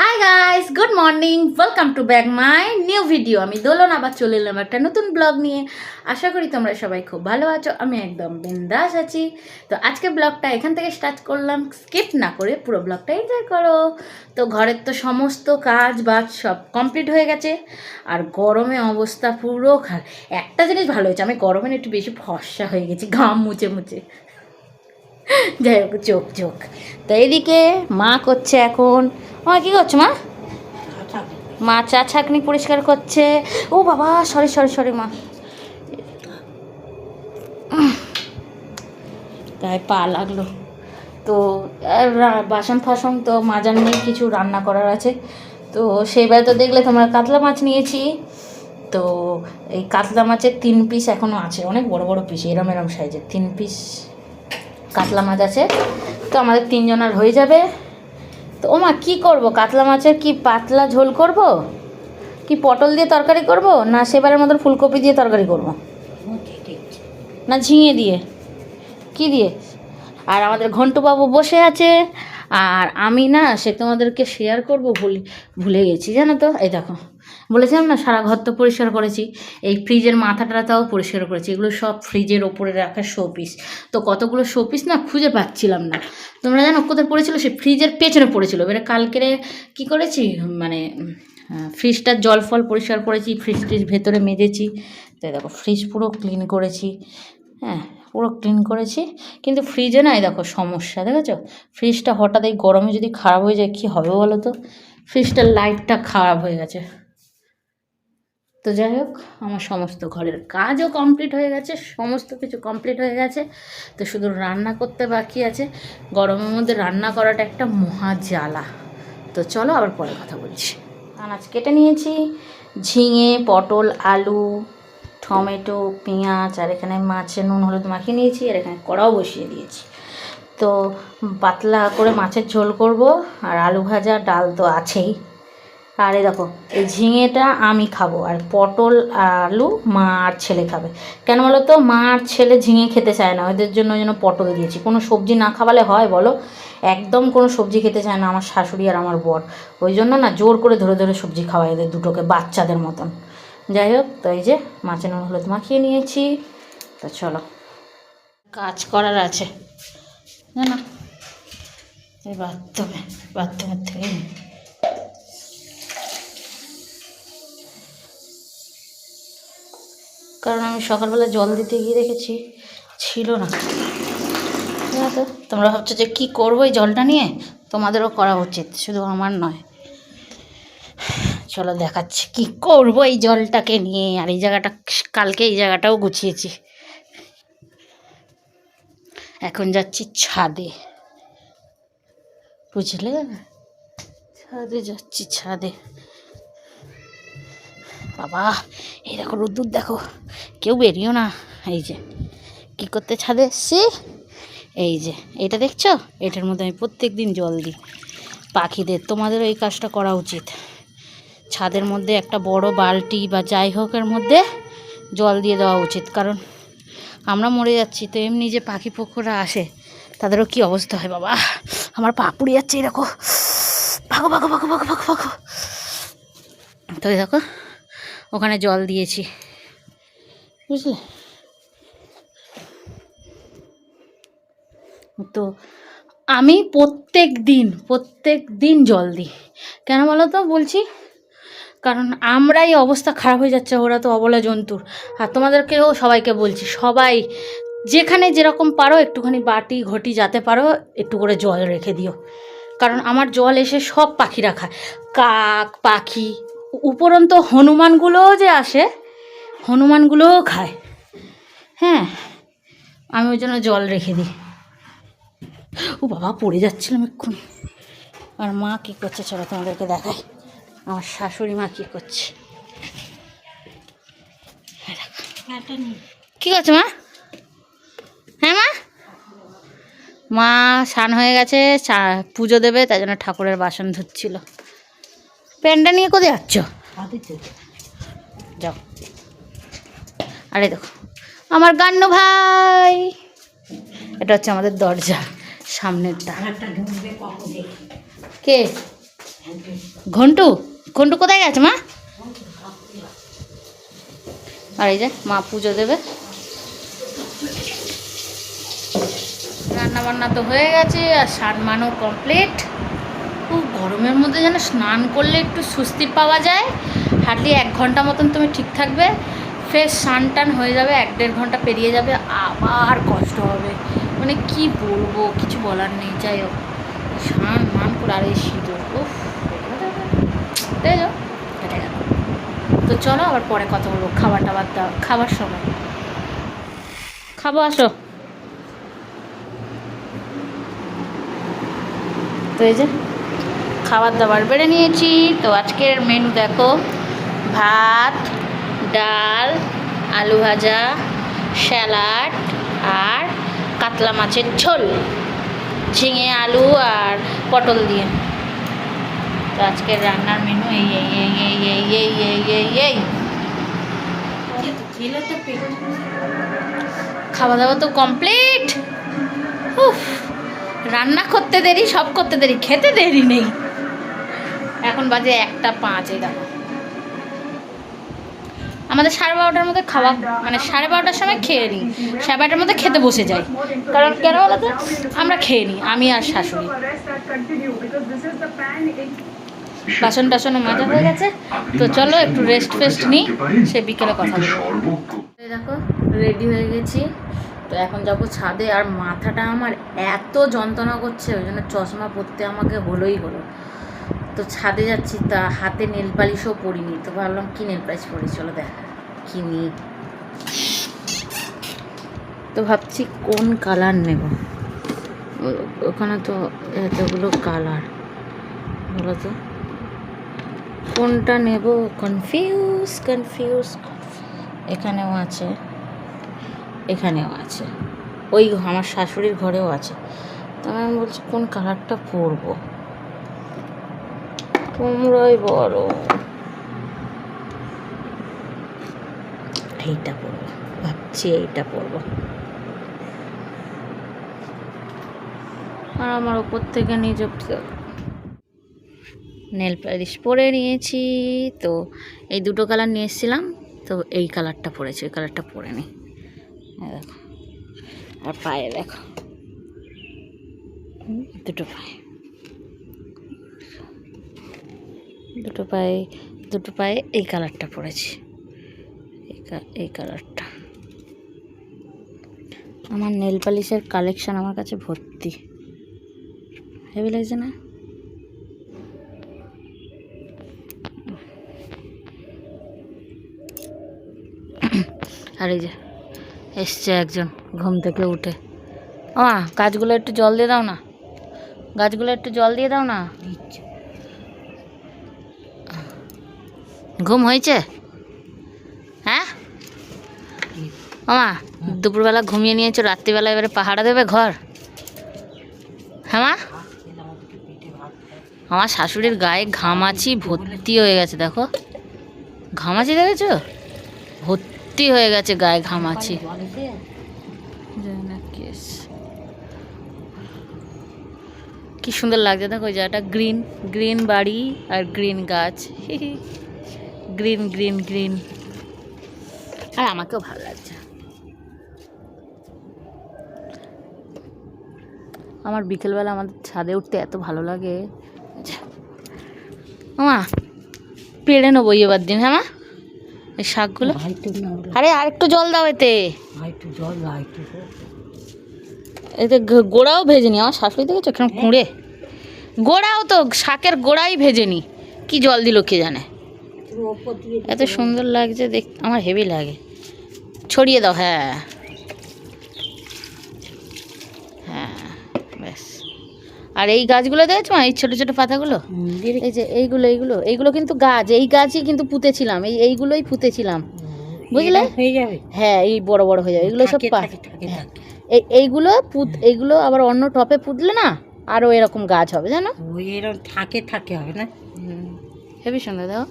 Hi guys good morning welcome to back my new video আমি দোলন, আবার চলে এলাম একটা নতুন ব্লগ নিয়ে। আশা করি তোমরা সবাই খুব ভালো আছো, আমি একদম বিন্দাস আছি। তো আজকে ব্লগটা এখান থেকে স্টার্ট করলাম। স্কিপ না করে পুরো ব্লগটা এনজয় করো। তো ঘরের তো সমস্ত কাজ বাজ সব কমপ্লিট হয়ে গেছে। আর গরমে অবস্থা পুরো খারাপ। একটা জিনিস ভালো হয়েছে, আমি গরমে একটু বেশি ফর্সা হয়ে গেছি, ঘাম মুছে মুছে। যাই হোক, চোখ চোখ। তো এইদিকে মা করছে এখন মা, কি করছ, মা? মা চা ছাকনি পরিষ্কার করছে। ও বাবা সরি সরি সরি মা। গায়ে পা লাগল। তো বাসন ফাসন তো মাজার নিয়ে কিছু রান্না করার আছে। তো সেইবার তো দেখলে তোমরা কাতলা মাছ নিয়েছি। তো এই কাতলা মাছের তিন পিস এখনও আছে। অনেক বড় বড় পিস এরম এরম সাইজের তিন পিস কাতলা মাছ আছে। তো আমাদের তিনজনের হয়ে যাবে। তো ওমা কি করব? কাতলা মাছের কি পাতলা ঝোল করব? কি পটল দিয়ে তরকারি করব? না সেবারের মতন ফুলকপি দিয়ে তরকারি করব? না ঝিঙে দিয়ে? কি দিয়ে? আর আমাদের ঘন্টবাবু বসে আছে। আর আমি না সে তোমাদেরকে শেয়ার করব ভুলে ভুলে গেছি জানো তো? এই দেখো। বলেছিলাম না, সারা ঘর তো পরিষ্কার করেছি। এই ফ্রিজের মাথাটাও পরিষ্কার করেছি। এগুলো সব ফ্রিজের ওপরে রাখা শোপিস তো কতগুলো শোপিস না খুঁজে পাচ্ছিলাম না। তোমরা জানো কোথায় পড়েছিল? সে ফ্রিজের পেছনে পড়েছিল। এবারে কালকেরে কি করেছি? মানে ফ্রিজটার জল ফল পরিষ্কার করেছি ফ্রিজ ট্রিজ ভেতরে মেজেছি। তো এই দেখো ফ্রিজ পুরো ক্লিন করেছি। হ্যাঁ পুরো ক্লিন করেছি। কিন্তু ফ্রিজে না, এই দেখো সমস্যা, দেখেছ? ফ্রিজটা হঠাৎ এই গরমে যদি খারাপ হয়ে যায়, কী হবে বলো তো? ফ্রিজটার লাইটটা খারাপ হয়ে গেছে। তো যাই হোক, আমার সমস্ত ঘরের কাজও কমপ্লিট হয়ে গেছে, সমস্ত কিছু কমপ্লিট হয়ে গেছে। তো শুধু রান্না করতে বাকি আছে। গরমের মধ্যে রান্না করাটা একটা মহা জ্বালা। তো চলো আবার পরে কথা বলছি। আনাজ কেটে নিয়েছি, ঝিঙে, পটল, আলু, টমেটো, পেঁয়াজ, আর এখানে মাছের নুন, হলুদ মাখিয়ে নিয়েছি, আর এখানে কড়াও বসিয়ে দিয়েছি। তো পাতলা করে মাছের ঝোল করব, আর আলু ভাজা, ডাল তো আছেই। আর দেখো, এই ঝিঙেটা আমি খাব আর পটল, আলু মা আর ছেলে খাবে। কেন বলো তো মা আর ছেলে ঝিঙে খেতে চায় না, ওদের জন্য জন্য পটল দিয়েছি। কোনো সবজি না খাওয়ালে হয় বলো? একদম কোনো সবজি খেতে চায় না আমার শাশুড়ি আর আমার বর। ওই জন্য না জোর করে ধরে ধরে সবজি খাওয়াই এদের দুটোকে, বাচ্চাদের মতন। যাই হোক, তো এই যে মাছের নুন, হলুদ মাখিয়ে নিয়েছি। তো চলো, কাজ করার আছে। জানো? এই বাথরুমে, বাথরুমের থেকে কারণ আমি সকালবেলা জল দিতে গিয়ে দেখেছি ছিল না। তো তোমরা ভাবছ যে কী করব এই জলটা নিয়ে? তোমাদেরও করা উচিত, শুধু আমার নয়। চলো দেখাচ্ছি কি করব এই জলটাকে নিয়ে, আর এই জায়গাটা, কালকে এই জায়গাটাও গুছিয়েছি। এখন যাচ্ছি ছাদে। বুঝলে? ছাদে যাচ্ছি ছাদে। বাবা, এই দেখো রোদ্দুর, দেখো। কেউ বেরিও না। এই যে, কি করতে ছাদে? এসছি এই যে, এটা দেখছ? এটার মধ্যে আমি প্রত্যেক দিন জল দিই। পাখিদের তোমাদেরও এই কাজটা করা উচিত। ছাদের মধ্যে একটা বড় বালতি বা যাই হোক এর মধ্যে জল দিয়ে দেওয়া উচিত। কারণ আমরা মরে যাচ্ছি, তো এমনি যে পাখি পক্ষরা আসে, তাদেরও কি অবস্থা হয় বাবা? আমার পা পুড়ে যাচ্ছে দেখো। ভাগো ভাগো ভাগো ভাগো ভাগো ভাগো। তো দেখো ওখানে জল দিয়েছি। বুঝলে? তো আমি প্রত্যেক দিন প্রত্যেক দিন জল দিই। কেন বলো তো? বলছি, কারণ আমরাই অবস্থা খারাপ হয়ে যাচ্ছে, ওরা তো অবলা জন্তুর। আর তোমাদেরকেও সবাইকে বলছি, সবাই যেখানে যেরকম পারো, একটুখানি বাটি, ঘটি যাতে পারো, একটু করে জল রেখে দিও। কারণ আমার জল এসে সব পাখিরা খায়। কাক, পাখি উপরন্ত হনুমানগুলোও যে আসে, হনুমানগুলোও খায়। হ্যাঁ আমি ওই জন্য জল রেখে দিই। ও বাবা, পড়ে যাচ্ছিলাম এক্ষুনি। আর মা কী করছে চলো তোমাদেরকে দেখাই। আমার শাশুড়ি মা কী করছে। কী করছে মা? হ্যাঁ মা? মা স্নান হয়ে গেছে পুজো দেবে, তাই জন্য ঠাকুরের বাসন ধুচ্ছিল। প্যান্টটা নিয়ে কোথায় যাচ্ছ? যাও। আরে দেখো আমার গান্নু ভাই। এটা হচ্ছে আমাদের দরজা সামনেরটা কে? ঘন্টু। ঘন্টু কোথায় গেছে মা? আর এই যে মা পুজো দেবে। রান্না বান্না তো হয়ে গেছে আর স্নানমানও কমপ্লিট খুব গরমের স্নান করলে একটু স্বস্তি পাওয়া যায়। হার্ডলি এক ঘণ্টা মতন তুমি ঠিক থাকবে। ফের স্নান টান হয়ে যাবে, এক দেড় ঘণ্টা পেরিয়ে যাবে, আবার কষ্ট হবে। মানে কি বলব, কিছু বলার নেই, যাই হোক। স্নান মান করে আর এই গেল তো চলো আবার পরে কথা বলব, খাবার টাবার দাও, খাবার সময়। খাব, আসো। তো এই যে খাবার দাবার বেড়ে নিয়েছি। তো আজকের মেনু দেখো। ভাত ডাল আলু ভাজা স্যালাড আর কাতলা মাছের ঝোল। ঝিঙে আলু আর পটল দিয়ে। তো আজকের রান্নার মেনু এই এই এই এই এই এই এই এই এই। খাওয়া দাওয়া তো কমপ্লিট উফ রান্না করতে দেরি সব করতে দেরি খেতে দেরি নেই। এখন বাজে একটা পাঁচ এই দেখো আমাদের সাড়ে বারোটার মধ্যে খাওয়া মানে সাড়ে বারোটার সময় খেয়ে নিই। সাড়ে বারোটার মধ্যে খেতে বসে যাই। কারণ কেন বলো তো? আমরা খেয়ে নিই, আমি আর শাশুড়ি। বাসন টাসনও মাজা হয়ে গেছে। তো চলো একটু রেস্ট ফেস্ট নিই, সে বিকেলে কথা বলব। দেখো রেডি হয়ে গেছি। তো এখন যাব ছাদে, আর মাথাটা আমার এত যন্ত্রণা করছে, ওই জন্য চশমা পরতে আমাকে হলোই হলো। তো ছাদে যাচ্ছি, তা হাতে নেল পালিশও পরিনি, তো ভাবলাম কি নেল পালিশ পরি, চলো দেখ কিনি তো ভাবছি কোন কালার নেব? ওখানে তো এতগুলো কালার বলো তো কোনটা নেব? কনফিউজ কনফিউজ এখানেও আছে এখানেও আছে। ওই আমার শাশুড়ির ঘরেও আছে। তো আমি বলছি কোন কালারটা পরবো? তোমরাই বড়। এইটা পরবো ভাবছি এইটা পরবো আর আমার ওপর থেকে নিজ নেল পালিশ পরে নিয়েছি, তো এই দুটো কালার নিয়ে এসেছিলাম, তো এই কালারটা পরেছি, ওই কালারটা পরে নি। এই দেখো, আর পায়ে দেখো। দুটো পায়ে। দুটো পায়ে দুটো পায়ে এই কালারটা পরেছি এই কালারটা আমার নেল পালিশের কালেকশান আমার কাছে ভর্তি। হেভি লাগছে না? আর এই যে, এসছে একজন ঘুম থেকে উঠে। আমা গাছগুলো একটু জল দিয়ে দাও না। গাছগুলো একটু জল দিয়ে দাও না। ঘুম হয়েছে? হ্যাঁ? আমা দুপুরবেলা ঘুমিয়ে নিয়েছো, রাত্রিবেলা এবারে পাহাড়া দেবে ঘর? হ্যাঁ মা? আমার শাশুড়ির গায়ে ঘামাচি ভর্তি হয়ে গেছে, দেখো। ঘামাচি দেখেছ? ভর্তি হয়ে গেছে গায়ে ঘামাচি। কি সুন্দর লাগছে, দেখো, ওই জায়গাটা গ্রিন গ্রিন বাড়ি আর গ্রিন গাছ। গ্রিন গ্রিন গ্রিন আর আমাকেও ভালো লাগছে। আমার বিকেলবেলা আমাদের ছাদে উঠতে এত ভালো লাগে। মা পেড়ে নেব এবার দিন হ্যাঁ মা? এই শাকগুলো। আরে আর একটু জল দাও এতে। এতে গোড়াও ভেজে নি। আমার শাশুড়ি দেখেছ কেন কুঁড়ে? গোড়াও তো শাকের গোড়াই ভেজে নি। কি জল দিল কে জানে? এত সুন্দর লাগছে দেখ আমার হেভি লাগে। ছড়িয়ে দাও হ্যাঁ। হ্যাঁ ব্যাস। আর এই গাছগুলো দেখেছ এই ছোটো ছোটো পাতাগুলো? এই যে এইগুলো এইগুলো এইগুলো কিন্তু গাছ এই গাছই কিন্তু পুঁতেছিলাম এই এইগুলোই পুঁতেছিলাম। বুঝলে? হ্যাঁ এই বড় বড় হয়ে যাবে এগুলো সব হ্যাঁ। এই এইগুলো পুত এইগুলো আবার অন্য টপে পুতলে না আরও এরকম গাছ হবে জানো? এরকম থাকে থাকে হবে না? হেভি সুন্দর দেখো।